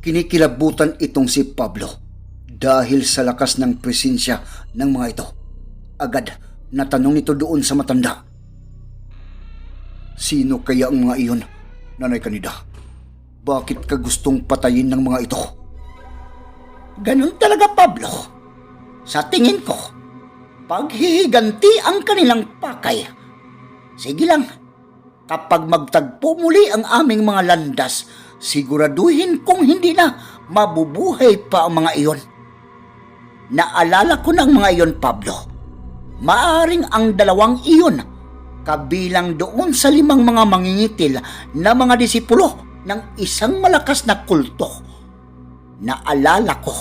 Kinikilabutan itong si Pablo dahil sa lakas ng presensya ng mga ito. Agad natanong nito doon sa matanda. Sino kaya ang mga iyon, Nanay Kanida? Bakit ka gustong patayin ng mga ito? Ganun talaga, Pablo. Sa tingin ko, paghihiganti ang kanilang pakay. Sige lang, kapag magtagpo muli ang aming mga landas, siguraduhin kung hindi na mabubuhay pa ang mga iyon. Naalala ko ng mga iyon, Pablo. Maaring ang dalawang iyon kabilang doon sa limang mga mangingitil na mga disipulo ng isang malakas na kulto. Naalala ko,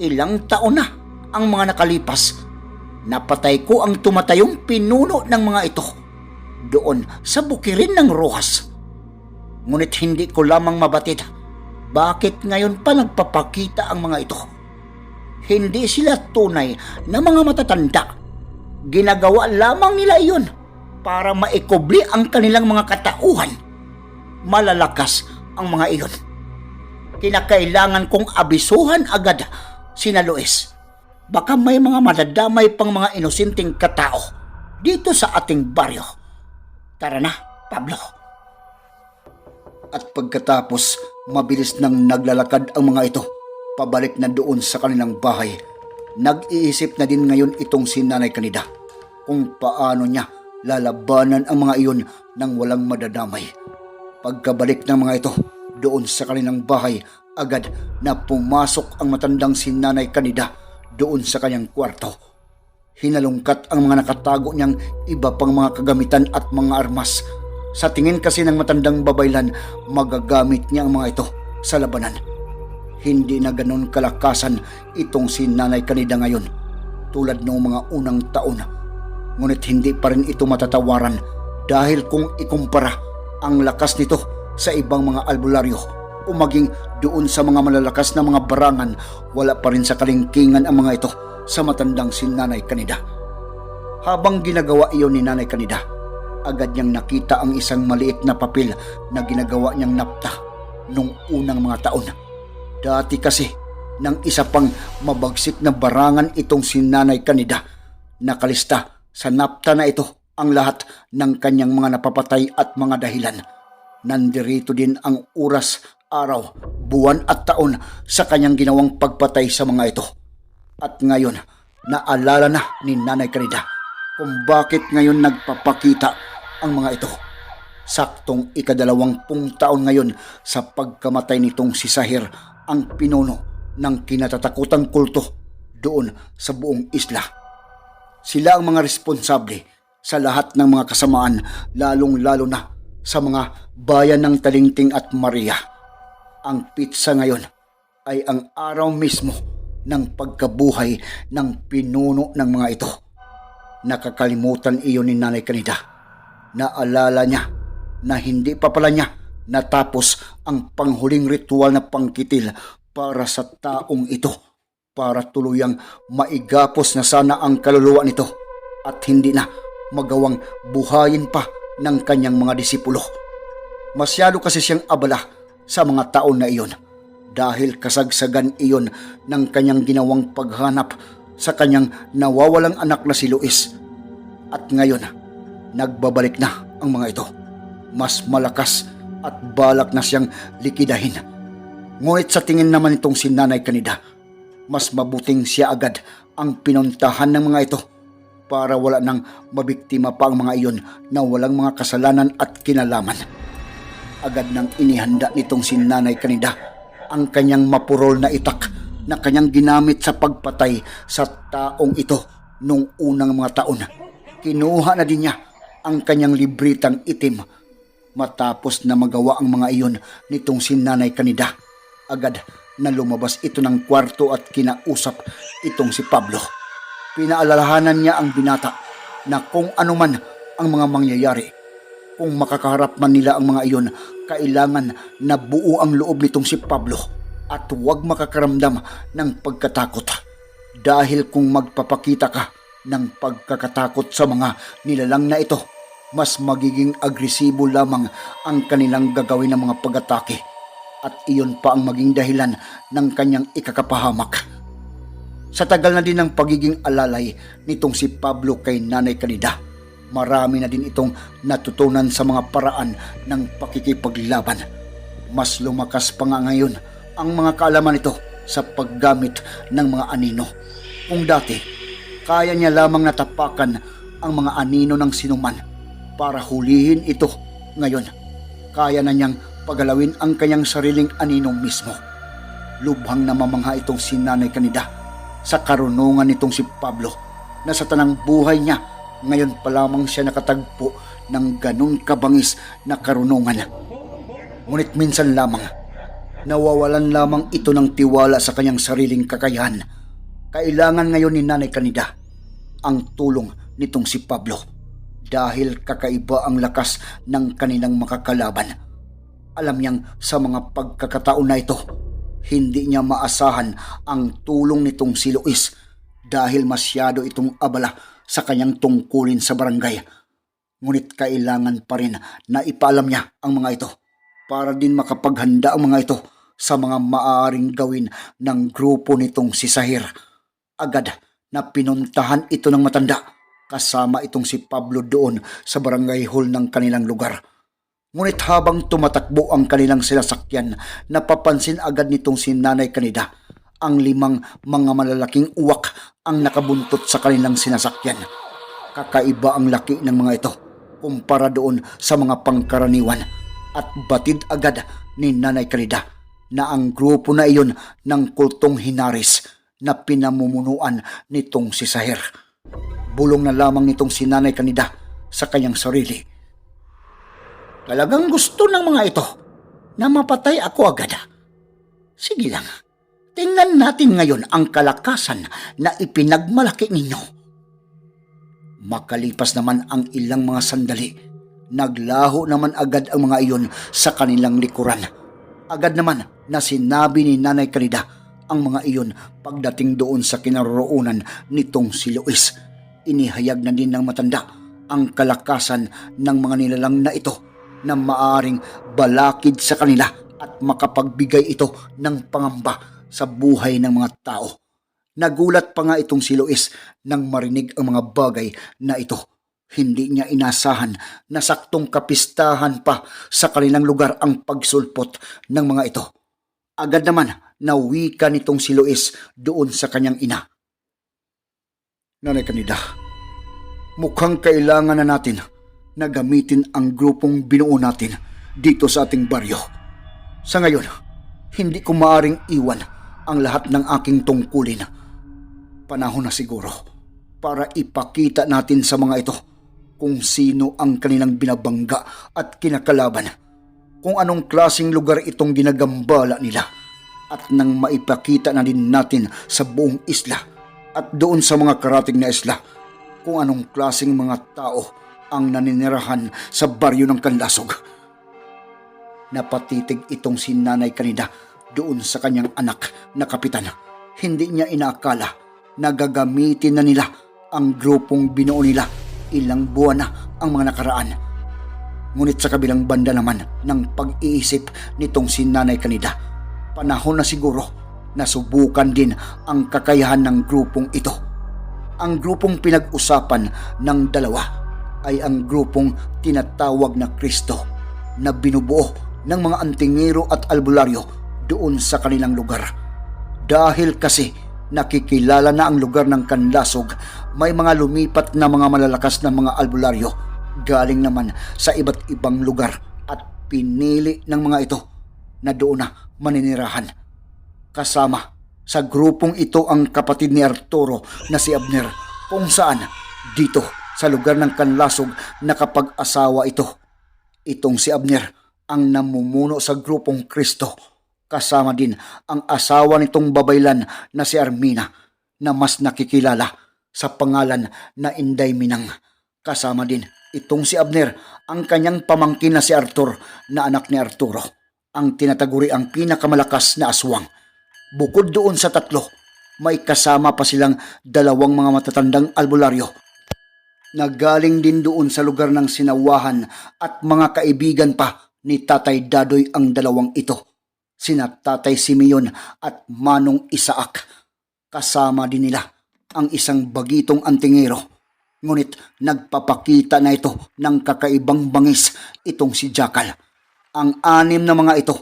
ilang taon na ang mga nakalipas. Napatay ko ang tumatayong pinuno ng mga ito doon sa bukirin ng Rojas. Ngunit hindi ko lamang mabatid bakit ngayon pa nagpapakita ang mga ito. Hindi sila tunay na mga matatanda. Ginagawa lamang nila iyon para maikubli ang kanilang mga katauhan. Malalakas ang mga iyon. Kinakailangan kong abisuhan agad sina Luis. Baka may mga madadamay pang mga inosinteng katao dito sa ating baryo. Tara na, Pablo. At pagkatapos, mabilis nang naglalakad ang mga ito, pabalik na doon sa kanilang bahay. Nag-iisip na din ngayon itong si Nanay Kanida kung paano niya lalabanan ang mga iyon nang walang madadamay. Pagkabalik ng mga ito doon sa kanilang bahay, agad na pumasok ang matandang si Nanay Kanida doon sa kanyang kwarto. Hinalungkat ang mga nakatago niyang iba pang mga kagamitan at mga armas. Sa tingin kasi ng matandang babaylan, magagamit niya ang mga ito sa labanan. Hindi na ganon kalakasan itong si Nanay Kanida ngayon tulad noong mga unang taon. Ngunit hindi pa rin ito matatawaran dahil kung ikumpara ang lakas nito sa ibang mga albularyo o maging doon sa mga malalakas na mga barangan, wala pa rin sa kalingkingan ang mga ito sa matandang si Nanay Kanida. Habang ginagawa iyon ni Nanay Kanida, agad niyang nakita ang isang maliit na papel na ginagawa niyang napta nung unang mga taon. Dati kasi, nang isa pang mabagsik na barangan itong si Nanay Kanida, nakalista sa napta na ito ang lahat ng kanyang mga napapatay at mga dahilan. Nandirito din ang oras, araw, buwan at taon sa kanyang ginawang pagpatay sa mga ito. At ngayon, naalala na ni Nanay Kanida kung bakit ngayon nagpapakita ang mga ito. Saktong ikadalawampung taon ngayon sa pagkamatay nitong si Sahir ang pinuno ng kinatatakutang kulto doon sa buong isla. Sila ang mga responsable sa lahat ng mga kasamaan lalong-lalo na sa mga bayan ng Talingting at Maria. Ang pizza ngayon ay ang araw mismo ng pagkabuhay ng pinuno ng mga ito. Nakakalimutan iyon ni Nanay Kanida. Naalala niya na hindi pa pala niya natapos ang panghuling ritual na pangkitil para sa taong ito para tuluyang maigapos na sana ang kaluluwa nito at hindi na magawang buhayin pa ng kanyang mga disipulo. Masyado kasi siyang abala sa mga taon na iyon dahil kasagsagan iyon ng kanyang ginawang paghanap sa kanyang nawawalang anak na si Luis. At ngayon, nagbabalik na ang mga ito. Mas malakas at balak na siyang likidahin. Ngunit sa tingin naman itong si Nanay Kanida, mas mabuting siya agad ang pinuntahan ng mga ito para wala nang mabiktima pa ang mga iyon na walang mga kasalanan at kinalaman. Agad nang inihanda nitong si Nanay Kanida ang kanyang mapurol na itak na kanyang ginamit sa pagpatay sa taong ito nung unang mga taon. Kinuha na din niya ang kanyang libritang itim matapos na magawa ang mga iyon nitong si Nanay Kanida. Agad na lumabas ito ng kwarto at kinausap itong si Pablo. Pinaalalahanan niya ang binata na kung anuman ang mga mangyayari, kung makakaharap man nila ang mga iyon, kailangan na buo ang loob nitong si Pablo at huwag makakaramdam ng pagkatakot. Dahil kung magpapakita ka ng pagkakatakot sa mga nilalang na ito, mas magiging agresibo lamang ang kanilang gagawin ng mga pag-atake at iyon pa ang maging dahilan ng kanyang ikakapahamak. Sa tagal na din ng pagiging alalay nitong si Pablo kay Nanay Kanida, marami na din itong natutunan sa mga paraan ng pakikipaglaban. Mas lumakas pa nga ngayon ang mga kaalaman nito sa paggamit ng mga anino. Kung dati, kaya niya lamang natapakan ang mga anino ng sinuman para hulihin ito. Ngayon, kaya na niyang pagalawin ang kanyang sariling aninong mismo. Lubhang namamangha itong si Nanay Kanida sa karunungan nitong si Pablo na sa tanang buhay niya ngayon pa lamang siya nakatagpo ng ganun kabangis na karunungan. Ngunit minsan lamang, nawawalan lamang ito ng tiwala sa kanyang sariling kakayahan. Kailangan ngayon ni Nanay Kanida ang tulong nitong si Pablo dahil kakaiba ang lakas ng kanilang makakalaban. Alam niyang sa mga pagkakataon na ito, hindi niya maasahan ang tulong nitong si Luis dahil masyado itong abala sa kanyang tungkulin sa barangay. Ngunit kailangan pa rin na ipaalam niya ang mga ito para din makapaghanda ang mga ito sa mga maaaring gawin ng grupo nitong si Sahir. Agad na pinuntahan ito ng matanda kasama itong si Pablo doon sa barangay hall ng kanilang lugar. Ngunit habang tumatakbo ang kanilang sinasakyan, napapansin agad nitong si Nanay Kanida ang limang mga malalaking uwak ang nakabuntot sa kanilang sinasakyan. Kakaiba ang laki ng mga ito kumpara doon sa mga pangkaraniwan at batid agad ni Nanay Kanida na ang grupo na iyon ng kultong Hinaris na pinamumunuan nitong si Sahir. Bulong na lamang nitong si Nanay Kanida sa kanyang sarili. Talagang gusto ng mga ito na mapatay ako agad. Sige lang, tingnan natin ngayon ang kalakasan na ipinagmalaki ninyo. Makalipas naman ang ilang mga sandali, naglaho naman agad ang mga iyon sa kanilang likuran. Agad naman na sinabi ni Nanay Kanida ang mga iyon pagdating doon sa kinaroroonan nitong si Luis. Inihayag na din ng matanda ang kalakasan ng mga nilalang na ito na maaring balakid sa kanila at makapagbigay ito ng pangamba sa buhay ng mga tao. Nagulat pa nga itong si Luis nang marinig ang mga bagay na ito. Hindi niya inasahan na saktong kapistahan pa sa kanilang lugar ang pagsulpot ng mga ito. Agad naman na wika nitong si Luis doon sa kanyang ina. Nanay Kanida, mukhang kailangan na natin na gamitin ang grupong binuo natin dito sa ating baryo. Sa ngayon, hindi ko maaring iwan ang lahat ng aking tungkulin. Panahon na siguro para ipakita natin sa mga ito kung sino ang kanilang binabangga at kinakalaban. Kung anong klasing lugar itong ginagambala nila. At nang maipakita na din natin sa buong isla at doon sa mga karating na isla kung anong klasing mga tao ang naninirahan sa baryo ng Kanlasog. Napatitig itong si Nanay Kanida doon sa kanyang anak na kapitan. Hindi niya inaakala na gagamitin na nila ang grupong binuo nila ilang buwan na ang mga nakaraan. Ngunit sa kabilang banda naman ng pag-iisip nitong si Nanay Kanida, panahon na siguro na subukan din ang kakayahan ng grupong ito. Ang grupong pinag-usapan ng dalawa ay ang grupong tinatawag na Kristo na binubuo ng mga antingero at albularyo doon sa kanilang lugar. Dahil kasi nakikilala na ang lugar ng Kanlasog, may mga lumipat na mga malalakas na mga albularyo galing naman sa iba't ibang lugar at pinili ng mga ito na doon na maninirahan. Kasama sa grupong ito ang kapatid ni Arturo na si Abner kung saan dito sa lugar ng Kanlasog nakapag-asawa ito. Itong si Abner ang namumuno sa grupong Kristo. Kasama din ang asawa nitong babaylan na si Armina na mas nakikilala sa pangalan na Inday Minang. Kasama din itong si Abner ang kanyang pamangkin na si Arthur na anak ni Arturo. Ang tinataguri ang pinakamalakas na aswang. Bukod doon sa tatlo, may kasama pa silang dalawang mga matatandang albularyo na galing din doon sa lugar ng sinawahan at mga kaibigan pa ni Tatay Dadoy ang dalawang ito. Sina Tatay Simeon at Manong Isaak. Kasama din nila ang isang bagitong antingero. Ngunit nagpapakita na ito ng kakaibang bangis itong si Jackal. Ang anim na mga ito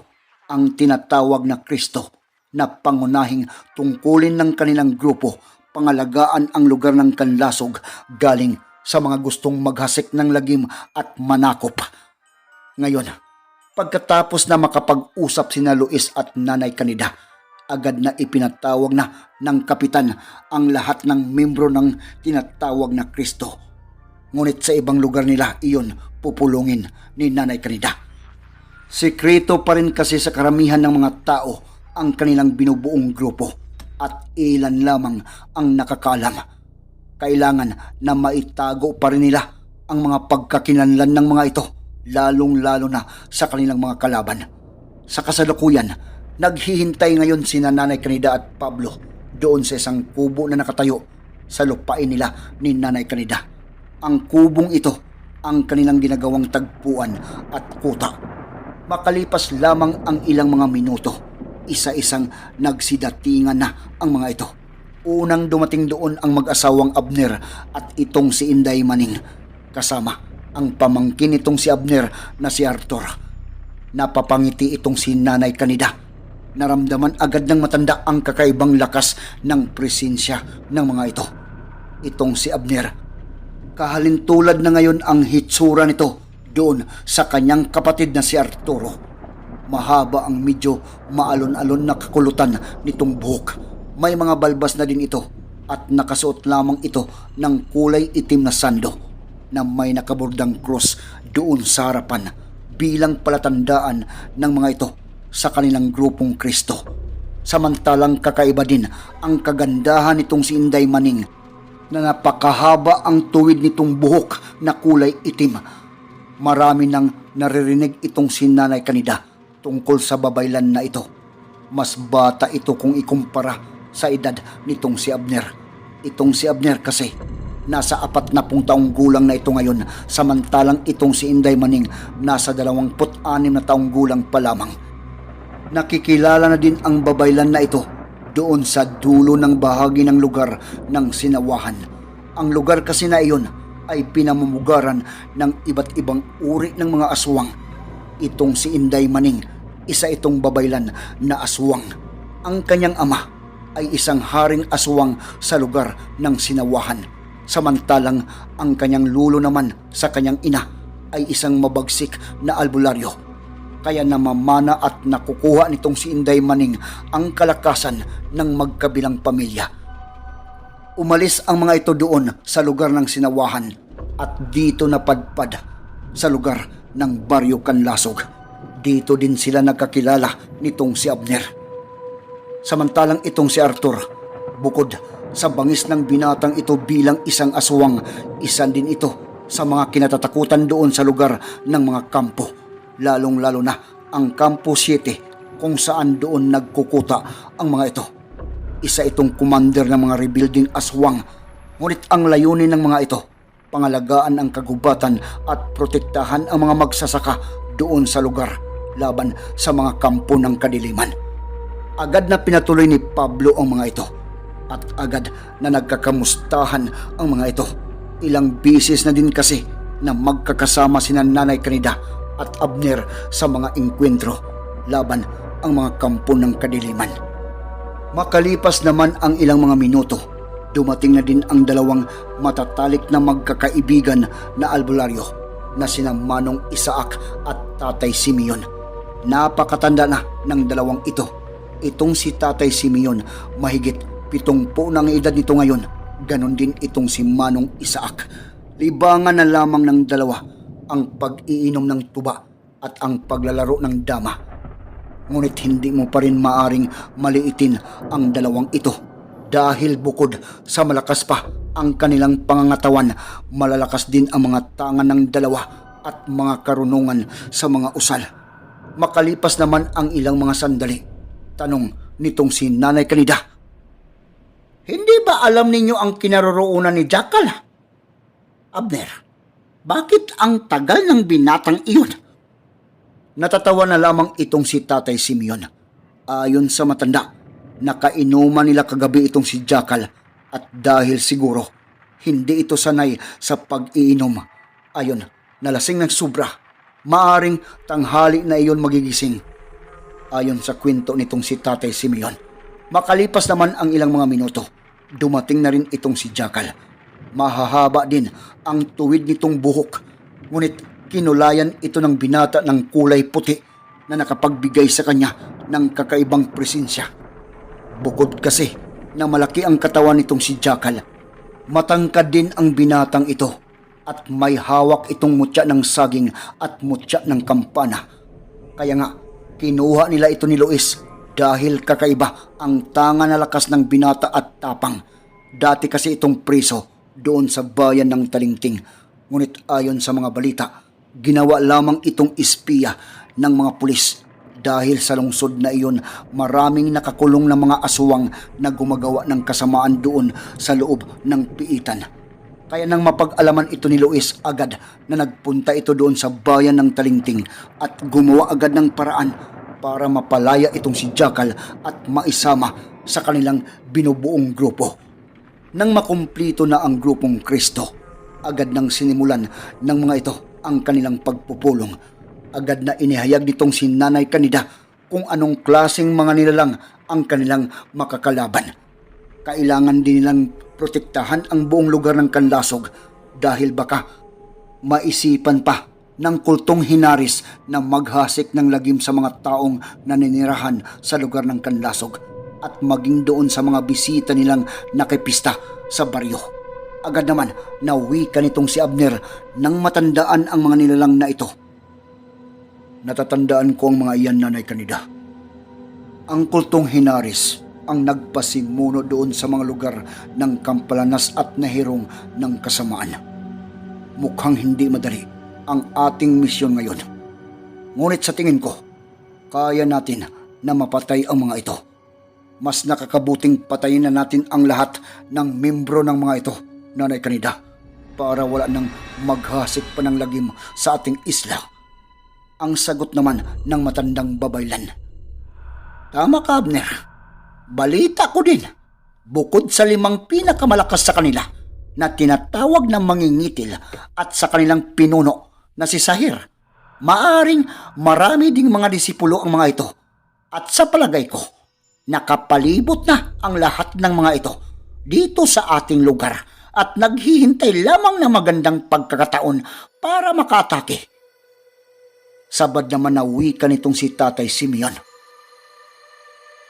ang tinatawag na Kristo na pangunahing tungkulin ng kanilang grupo pangalagaan ang lugar ng kanlasog galing sa mga gustong maghasik ng lagim at manakop. Ngayon, pagkatapos na makapag-usap sina Luis at Nanay Kanida, agad na ipinatawag na ng kapitan ang lahat ng membro ng tinatawag na Kristo. Ngunit sa ibang lugar nila iyon pupulungin ni Nanay Kanida. Sekreto pa rin kasi sa karamihan ng mga tao ang kanilang binubuong grupo at ilan lamang ang nakakalam. Kailangan na maitago pa rin nila ang mga pagkakinanlan ng mga ito, lalong-lalo na sa kanilang mga kalaban. Sa kasalukuyan, naghihintay ngayon si Nanay Kanida at Pablo doon sa isang kubo na nakatayo sa lupain nila ni Nanay Kanida. Ang kubong ito ang kanilang ginagawang tagpuan at kuta. Makalipas lamang ang ilang mga minuto, isa-isang nagsidatingan na ang mga ito. Unang dumating doon ang mag-asawang Abner at itong si Inday Maning. Kasama ang pamangkin nitong si Abner na si Arthur. Napapangiti itong si Nanay Kanida. Naramdaman agad ng matanda ang kakaibang lakas ng presensya ng mga ito. Itong si Abner. Kahalintulad na ngayon ang hitsura nito doon sa kanyang kapatid na si Arturo. Mahaba ang medyo maalon-alon na kakulutan nitong buhok. May mga balbas na din ito at nakasuot lamang ito ng kulay itim na sando na may nakabordang cross doon sa harapan bilang palatandaan ng mga ito sa kanilang grupong Kristo. Samantalang kakaiba din ang kagandahan nitong si Inday Maning na napakahaba ang tuwid nitong buhok na kulay itim. Marami nang naririnig itong si Nanay Kanida tungkol sa babaylan na ito. Mas bata ito kung ikumpara sa edad nitong si Abner. Itong si Abner kasi nasa apat na pung taong gulang na ito ngayon samantalang itong si Inday Maning nasa dalawamput anim na taong gulang pa lamang. Nakikilala na din ang babaylan na ito doon sa dulo ng bahagi ng lugar ng sinawahan. Ang lugar kasi na iyon ay pinamumugaran ng iba't ibang uri ng mga aswang. Itong si Inday Maning, isa itong babaylan na aswang. Ang kanyang ama ay isang haring aswang sa lugar ng sinawahan. Samantalang ang kanyang lulo naman sa kanyang ina ay isang mabagsik na albularyo. Kaya namamana at nakukuha nitong si Inday Maning ang kalakasan ng magkabilang pamilya. Umalis ang mga ito doon sa lugar ng sinawahan at dito napadpad sa lugar ng Baryo Kanlasog. Dito din sila nagkakilala nitong si Abner. Samantalang itong si Arthur, bukod sa bangis ng binatang ito bilang isang aswang, isan din ito sa mga kinatatakutan doon sa lugar ng mga kampo, lalong-lalo na ang Kampo 7 kung saan doon nagkukuta ang mga ito. Isa itong commander ng mga rebuilding aswang, ngunit ang layunin ng mga ito, pangalagaan ang kagubatan at protektahan ang mga magsasaka doon sa lugar laban sa mga kampo ng kadiliman. Agad na pinatuloy ni Pablo ang mga ito at agad na nagkakamustahan ang mga ito. Ilang bisis na din kasi na magkakasama sina Nanay Kanida at Abner sa mga engkwentro laban ang mga kampo ng kadiliman. Makalipas naman ang ilang mga minuto, dumating na din ang dalawang matatalik na magkakaibigan na albularyo na sina Manong Isaac at Tatay Simeon. Napakatanda na ng dalawang ito. Itong si Tatay Simeon, mahigit pitong po ng edad nito ngayon. Ganon din itong si Manong Isaac. Libangan na lamang ng dalawa ang pag-iinom ng tuba at ang paglalaro ng dama. Ngunit hindi mo pa rin maaring maliitin ang dalawang ito dahil bukod sa malakas pa ang kanilang pangangatawan, malalakas din ang mga tangan ng dalawa at mga karunungan sa mga usal. Makalipas naman ang ilang mga sandali, tanong nitong si Nanay Kanida. Hindi ba alam ninyo ang kinaroroonan ni Jackal? Abner, bakit ang tagal ng binatang iyon? Natatawa na lamang itong si Tatay Simeon. Ayon sa matanda, nakainuman nila kagabi itong si Jackal at dahil siguro hindi ito sanay sa pag-iinom. Ayon, nalasing ng sobra. Maaring tanghali na iyon magigising. Ayon sa kwento nitong si Tatay Simeon. Makalipas naman ang ilang mga minuto, dumating na rin itong si Jackal. Mahahaba din ang tuwid nitong buhok. Ngunit kinulayan ito ng binata ng kulay puti na nakapagbigay sa kanya ng kakaibang presensya. Bukod kasi na malaki ang katawan nitong si Jackal, matangkad din ang binatang ito at may hawak itong mutya ng saging at mutya ng kampana. Kaya nga, kinuha nila ito ni Luis dahil kakaiba ang tanga na lakas ng binata at tapang. Dati kasi itong priso doon sa bayan ng Talingting. Ngunit ayon sa mga balita, ginawa lamang itong espiya ng mga pulis dahil sa lungsod na iyon maraming nakakulong na mga aswang na gumagawa ng kasamaan doon sa loob ng piitan. Kaya nang mapag-alaman ito ni Luis agad na nagpunta ito doon sa bayan ng Talingting at gumawa agad ng paraan para mapalaya itong si Jackal at maisama sa kanilang binubuong grupo. Nang makumplito na ang grupong Kristo, agad nang sinimulan ng mga ito ang kanilang pagpupulong. Agad na inihayag nitong si Nanay Kanida kung anong klaseng mga nilalang ang kanilang makakalaban. Kailangan din nilang protektahan ang buong lugar ng Kanlasog dahil baka maisipan pa ng kultong hinaris na maghasik ng lagim sa mga taong naninirahan sa lugar ng Kanlasog at maging doon sa mga bisita nilang nakipista sa baryo. Agad naman nawi ka nitong si Abner nang matandaan ang mga nilalang na ito. Natatandaan ko ang mga iyan nanay kanida. Ang kultong hinaris ang nagpasimuno doon sa mga lugar ng kampalanas at nahirong ng kasamaan. Mukhang hindi madali ang ating misyon ngayon. Ngunit sa tingin ko, kaya natin na mapatay ang mga ito. Mas nakakabuting patayin na natin ang lahat ng membro ng mga ito, Nanay Kanida, para wala nang maghasik pa ng lagim sa ating isla. Ang sagot naman ng matandang babaylan. Tama ka, Abner. Balita ko din. Bukod sa limang pinakamalakas sa kanila na tinatawag ng mangingitil at sa kanilang pinuno na si Sahir, maaring marami ding mga disipulo ang mga ito. At sa palagay ko, nakapalibot na ang lahat ng mga ito dito sa ating lugar at naghihintay lamang ng magandang pagkakataon para makatake. Sabad naman na wika nitong si Tatay Simeon.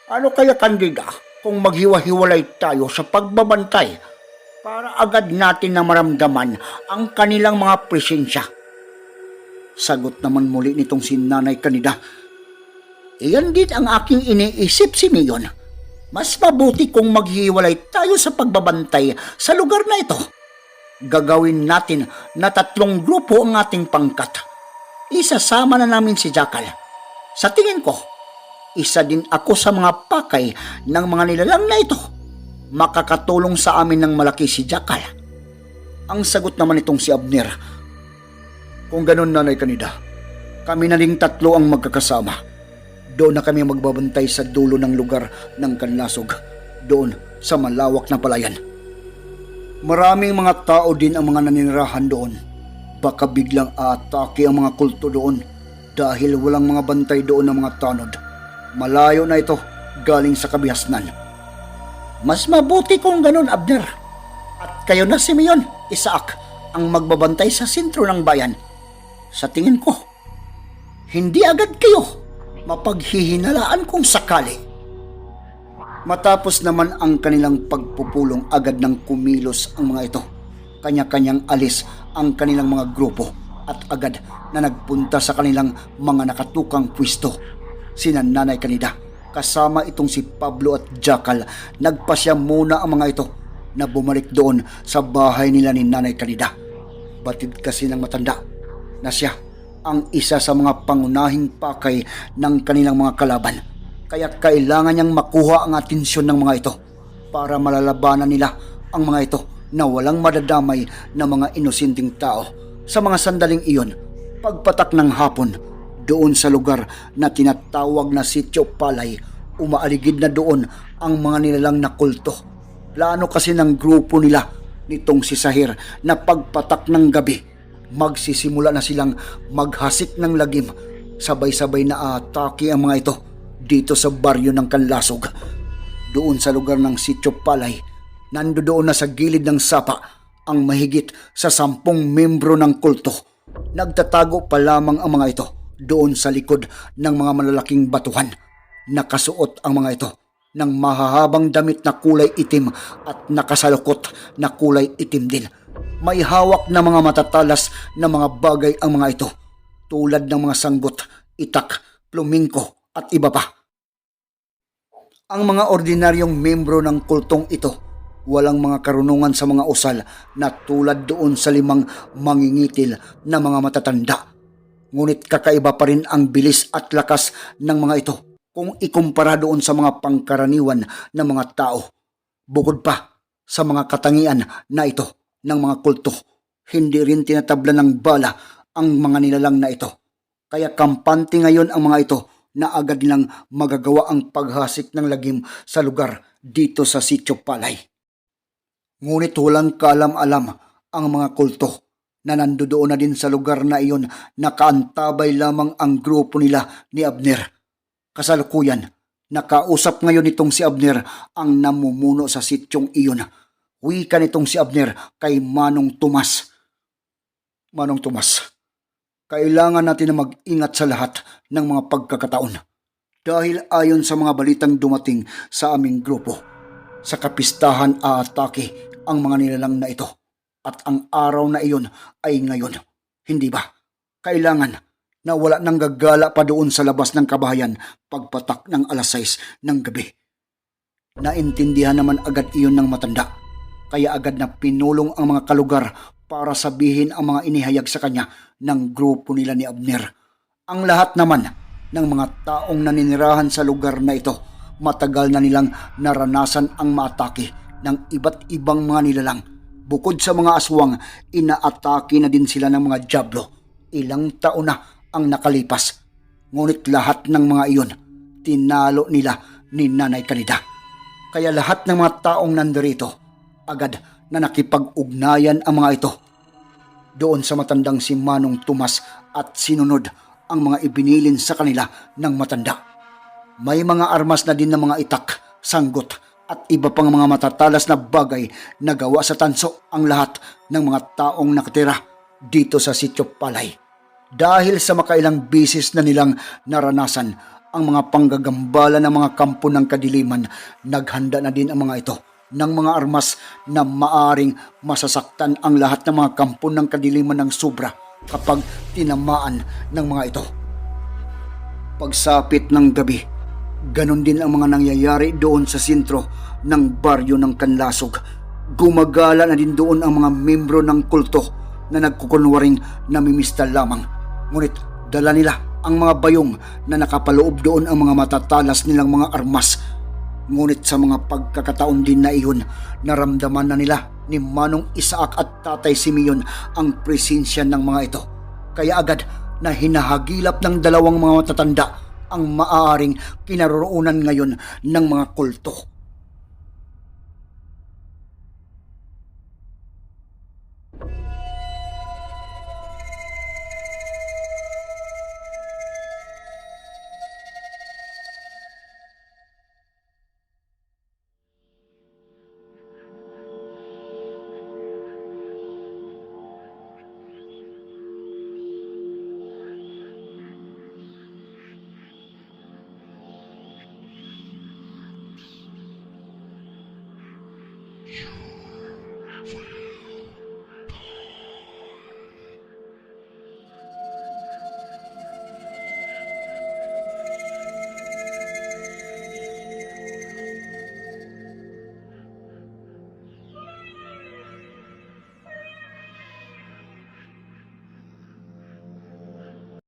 Ano kaya kandida kung maghiwa-hiwalay tayo sa pagbabantay para agad natin na maramdaman ang kanilang mga presensya? Sagot naman muli nitong si Nanay Kanida. Iyan din ang aking iniisip, Simeon. Mas mabuti kung maghiwalay tayo sa pagbabantay sa lugar na ito. Gagawin natin na tatlong grupo ang ating pangkat. Isasama na namin si Jackal. Sa tingin ko, isa din ako sa mga pakay ng mga nilalang na ito. Makakatulong sa amin ng malaki si Jackal. Ang sagot naman itong si Abner. Kung ganun nanay kanida, kami na ring tatlo ang magkakasama. Doon na kami magbabantay sa dulo ng lugar ng Kanlasog. Doon sa malawak na palayan. Maraming mga tao din ang mga naninirahan doon. Baka biglang aatake ang mga kulto doon dahil walang mga bantay doon ng mga tanod. Malayo na ito galing sa kabihasnan. Mas mabuti kung ganun, Abner. At kayo na, Simeon, Isaac, ang magbabantay sa sentro ng bayan. Sa tingin ko, hindi agad kayo mapaghihinalaan kung sakali. Matapos naman ang kanilang pagpupulong agad ng kumilos ang mga ito. Kanya-kanyang alis ang kanilang mga grupo at agad na nagpunta sa kanilang mga nakatukang pwisto. Sina Nanay Kanida, kasama itong si Pablo at Jackal, nagpasya muna ang mga ito na bumalik doon sa bahay nila ni Nanay Kanida. Batid kasi ng matanda na siya ang isa sa mga pangunahing pakay ng kanilang mga kalaban. Kaya kailangan niyang makuha ang atensyon ng mga ito para malalabanan nila ang mga ito na walang madadamay na mga inosinteng tao. Sa mga sandaling iyon, pagpatak ng hapon, doon sa lugar na tinatawag na Sitio Palay, umaaligid na doon ang mga nilalang na kulto. Plano kasi ng grupo nila nitong si Sahir na pagpatak ng gabi, magsisimula na silang maghasik ng lagim. Sabay-sabay na atake ang mga ito dito sa baryo ng Kanlasog. Doon sa lugar ng Sitio Palay, nandoon na sa gilid ng sapa ang mahigit sa sampung membro ng kulto. Nagtatago pa lamang ang mga ito doon sa likod ng mga malalaking batuhan. Nakasuot ang mga ito ng mahahabang damit na kulay itim at nakasalukot na kulay itim din. May hawak na mga matatalas na mga bagay ang mga ito tulad ng mga sanggot, itak, plumingko at iba pa. Ang mga ordinaryong membro ng kultong ito walang mga karunungan sa mga usal na tulad doon sa limang mangingitil na mga matatanda. Ngunit kakaiba pa rin ang bilis at lakas ng mga ito kung ikumpara doon sa mga pangkaraniwan ng mga tao. Bukod pa sa mga katangian na ito ng mga kulto, hindi rin tinatabla ng bala ang mga nilalang na ito. Kaya kampante ngayon ang mga ito na agad nilang magagawa ang paghasik ng lagim sa lugar dito sa Sitio Palay. Ngunit walang kaalam-alam ang mga kulto na nandoon na din sa lugar na iyon nakaantabay lamang ang grupo nila ni Abner. Kasalukuyan, nakausap ngayon itong si Abner ang namumuno sa sityong iyon. Wika nitong si Abner kay Manong Tomas. Manong Tomas, kailangan natin na mag-ingat sa lahat ng mga pagkakataon. Dahil ayon sa mga balitang dumating sa aming grupo, sa kapistahan aatake ang mga nilalang na ito. At ang araw na iyon ay ngayon. Hindi ba? Kailangan na wala nang gagala pa doon sa labas ng kabahayan pagpatak ng alas 6 ng gabi. Naintindihan naman agad iyon ng matanda. Kaya agad na pinulong ang mga kalugar para sabihin ang mga inihayag sa kanya ng grupo nila ni Abner. Ang lahat naman ng mga taong naninirahan sa lugar na ito, matagal na nilang naranasan ang maatake ng iba't ibang mga nilalang. Bukod sa mga aswang, inaatake na din sila ng mga jablo. Ilang taon na ang nakalipas. Ngunit lahat ng mga iyon, tinalo nila ni Nanay Kanida. Kaya lahat ng mga taong nandirito, agad na nakipag-ugnayan ang mga ito. Doon sa matandang si Manong Tumas at sinunod ang mga ibinilin sa kanila ng matanda. May mga armas na din ng mga itak, sanggot at iba pang mga matatalas na bagay na gawa sa tanso ang lahat ng mga taong nakatira dito sa Sitio Palay. Dahil sa makailang bisis na nilang naranasan ang mga panggagambala ng mga kampo ng kadiliman, naghanda na din ang mga ito ng mga armas na maaring masasaktan ang lahat ng mga kampo ng kadiliman ng sobra kapag tinamaan ng mga ito. Pagsapit ng gabi, ganon din ang mga nangyayari doon sa sentro ng baryo ng Kanlasog. Gumagala na din doon ang mga membro ng kulto na nagkukunwaring namimista lamang. Ngunit dala nila ang mga bayong na nakapaloob doon ang mga matatalas nilang mga armas. Ngunit sa mga pagkakataon din na iyon, naramdaman na nila ni Manong Isaac at Tatay Simeon ang presensya ng mga ito. Kaya agad na hinahagilap ng dalawang mga matatanda ang maaaring kinaroroonan ngayon ng mga kulto.